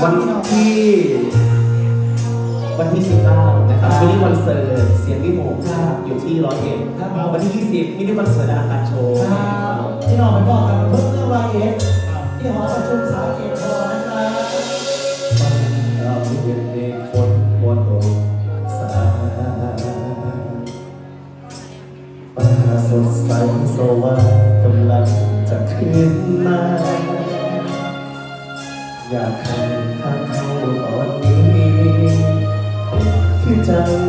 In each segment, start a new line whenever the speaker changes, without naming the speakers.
วันที่ วันที่สิบเก้านะครับวันนี้วันเสิร์ตเสียงวิโมกครับอยู่ที่ร้อยเอ็ด
ครับ
วันที่ยี่สิบมินิคอนเสิร์ตอาการโชว์
ที่นอนไปบอกกันเพื่มเรื่องร้อยเอ็ดที่หอประชุมสาเอ็พอนะครับา
ป็นเด็กคนบนโลกสายปัาสดใสสว่างกำลังจะขึ้นมา อยากทำข้างเขาตอนนี้ที่
ใจ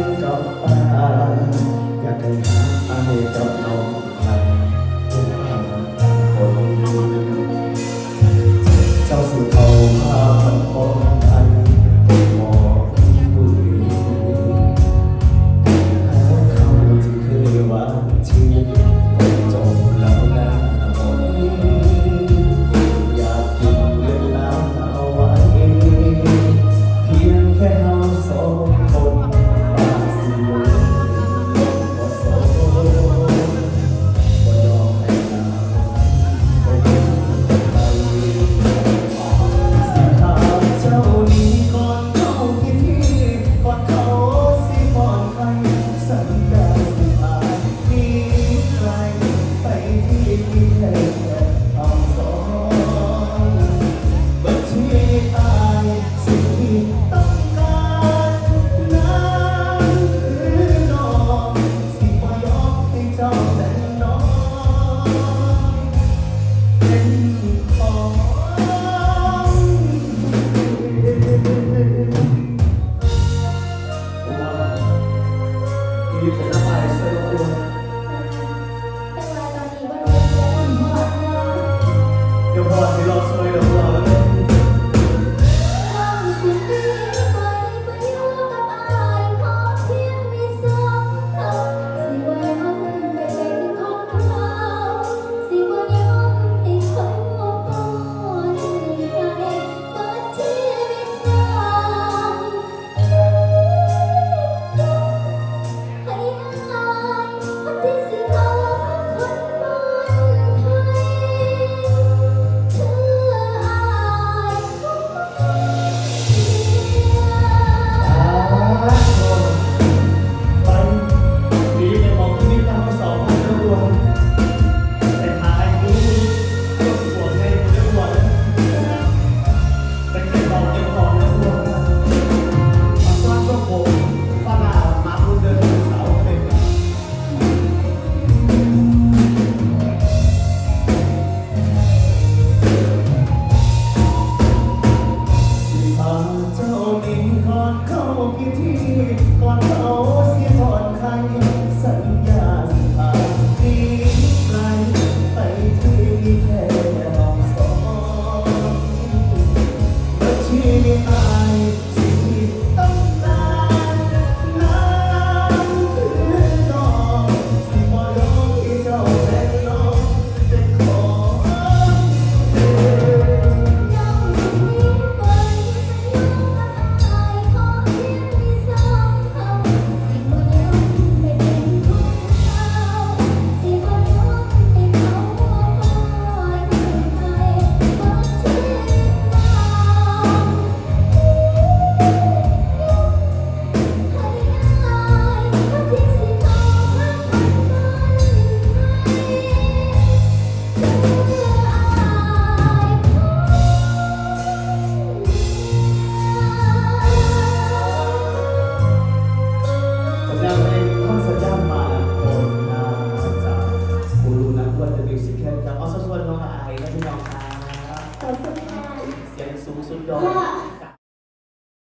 Musical ค
รับสวนๆน้องอา
ย
แะพี่น้องครับ
ขอบคุณค่ะ
เสียงสูงสุดยอด